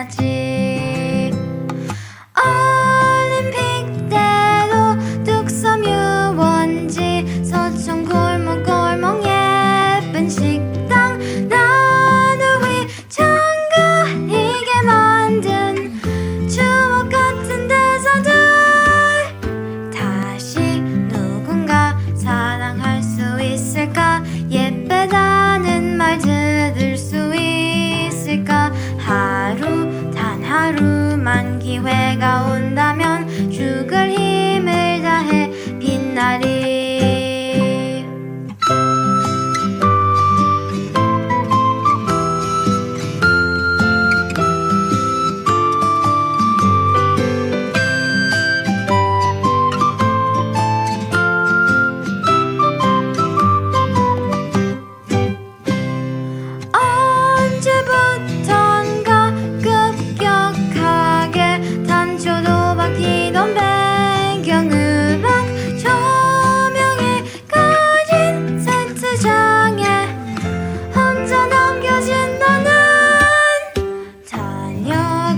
打击 기회가 온다.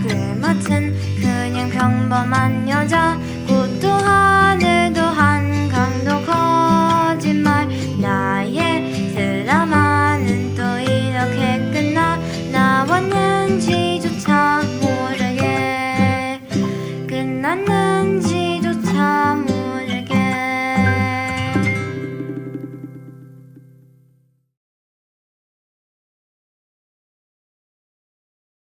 그맡은 그냥 평범한 여자. 꽃도 하늘도 한강도 거짓말. 나의 드라마는 또 이렇게 끝나 나왔는지조차 모르게 끝났는